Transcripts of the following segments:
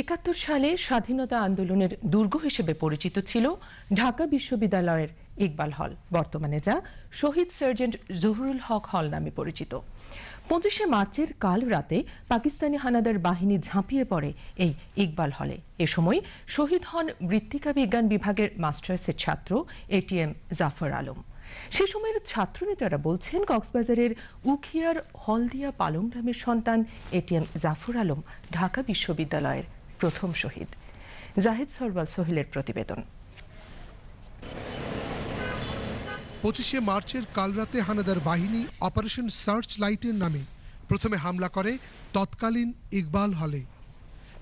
একাত্তর সালে স্বাধীনতা আন্দোলনের দুর্গ হিসেবে পরিচিত ছিল ঢাকা বিশ্ববিদ্যালয়ের ইকবাল হল। বর্তমানে যা শহীদ সার্জেন্ট জহুরুল হক হল নামে পরিচিত। পঁচিশে মার্চের কাল রাতে পাকিস্তানি হানাদার বাহিনী ঝাঁপিয়ে পড়ে এই ইকবাল হলে। এ সময় শহীদ হন মৃত্তিকা বিজ্ঞান বিভাগের মাস্টার্সের ছাত্র এটিএম জাফর আলম। সে সময়ের ছাত্রনেতারা বলছেন, কক্সবাজারের উখিয়ার হলদিয়া পালং গ্রামের সন্তান এটিএম জাফর আলম ঢাকা বিশ্ববিদ্যালয়ের প্রথম শহীদ। জাহিদ সরওয়াল, সোহেলের প্রতিবেদন। পঁচিশে মার্চের কালরাতে হানাদার বাহিনী অপারেশন সার্চ লাইটের নামে প্রথমে হামলা করে তৎকালীন ইকবাল হলে।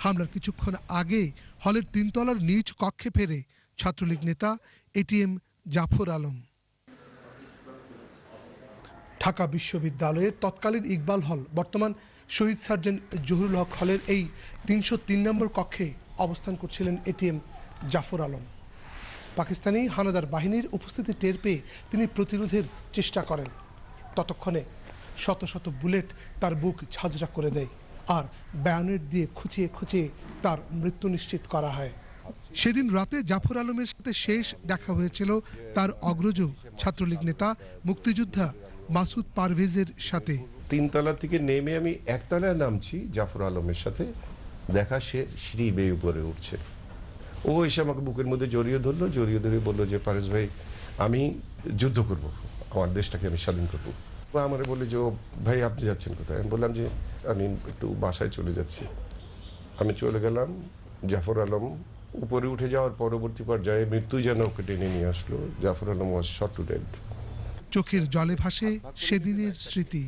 হামলার কিছুক্ষণ আগে হলের তিনতলার নিচ কক্ষে ফেরে ছাত্রলীগ নেতা এটিএম জাফর আলম। ঢাকা বিশ্ববিদ্যালয়ের তৎকালীন ইকবাল হল বর্তমান শহীদ সার্জেন্ট জহুরুল হক হলের এই তিনশো তিন নম্বর কক্ষে অবস্থান করছিলেন এটিএম জাফর আলম। পাকিস্তানি হানাদার বাহিনীর উপস্থিতি টের পেয়ে তিনি প্রতিরোধের চেষ্টা করেন। ততক্ষণে শত শত বুলেট তার বুক ঝাঁঝরা করে দেয় আর ব্যানেট দিয়ে খুঁচিয়ে খুঁচিয়ে তার মৃত্যু নিশ্চিত করা হয়। সেদিন রাতে জাফর আলমের সাথে শেষ দেখা হয়েছিল তার অগ্রজ ছাত্রলীগ নেতা, মুক্তিযোদ্ধা মাসুদ পারভেজের সাথে। তিনতলা থেকে নেমে আমি একতলায় নামছি জাফর আলমের সাথে। দেখা সে সিঁড়ি বেয়ে উপরে উঠছে। ও এসে আমাকে বুকের মধ্যে জড়িয়ে ধরলো, জড়িয়ে ধরে বলল যে পারেশ ভাই, আমি যুদ্ধ করব। আমার দেশটাকে আমি স্বাধীন করব। ও আমারে বললে যে, ও ভাই, আপনি যাচ্ছেন কোথায়? আমি বললাম যে, আমি একটু বাসায় চলে যাচ্ছি। আমি চলে গেলাম জাফর আলম। উপরে উঠে যাওয়ার পরবর্তী পর্যায়ে মৃত্যু যেন ওকে টেনে নিয়ে আসলো। Jafar Alam was shot to dead চোখের জলে ভাসে সেদিনের স্মৃতি।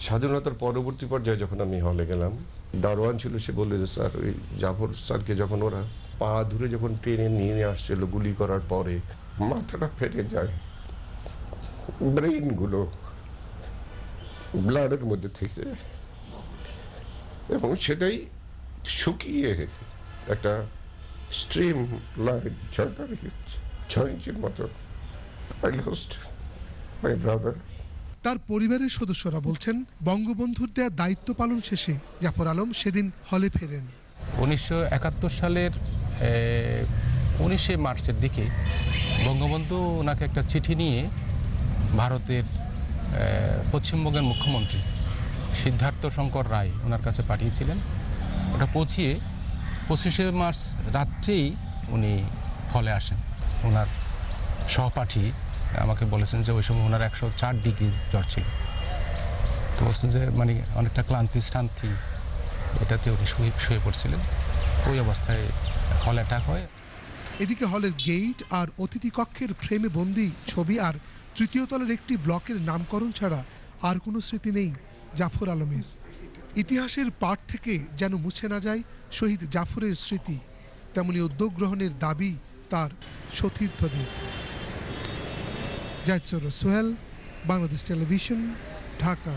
স্বাধীনতার পরবর্তী পর্যায়ে যখন আমি হলে গেলাম, দারোয়ান ছিল, সে বলল যে, স্যার, ওই জাফর স্যারকে যখন ওরা পা ধরে যখন ট্রেনে নিয়ে আসছিল গুলি করার পরে, মাথাটা ফেটে যায় ব্রেনগুলো ব্লাডের মধ্যে থেকে। এবং সেটাই শুকিয়ে একটা স্ট্রিম লাইট ছয়টা রেখেছে ছয় ইঞ্চির মতো আই লস্ট মাই ব্রাদার তার পরিবারের সদস্যরা বলছেন, বঙ্গবন্ধুর দেয়া দায়িত্ব পালন শেষে জাফর আলম সেদিন হলে ফেরেন। উনিশশো একাত্তর সালের উনিশে মার্চের দিকে বঙ্গবন্ধু ওনাকে একটা চিঠি নিয়ে ভারতের পশ্চিমবঙ্গের মুখ্যমন্ত্রী সিদ্ধার্থ শঙ্কর রায় ওনার কাছে পাঠিয়েছিলেন। ওটা পৌঁছিয়ে পঁচিশে মার্চ রাত্রেই উনি ফলে আসেন। ওনার সহপাঠী আমাকে বলেছেন যে ওই সময় ওনার একশো চার ডিগ্রি জ্বর ছিল। তো বলছেন যে মানে অনেকটা ক্লান্তি, শ্রান্তি, এটাতে উনি শুয়ে শুয়ে পড়ছিলেন। ওই অবস্থায় হল অ্যাটাক হয়। এদিকে হলের গেইট আর অতিথি কক্ষের ফ্রেমে বন্দি ছবি আর তৃতীয় তলের একটি ব্লকের নামকরণ ছাড়া আর কোনো স্মৃতি নেই জাফর আলমের। ইতিহাসের পাঠ থেকে যেন মুছে না যায় শহীদ জাফরের স্মৃতি, তেমনি উদ্যোগ গ্রহণের দাবি তার সতীর্থদের। জায়সর সোহেল বাংলাদেশ টেলিভিশন ঢাকা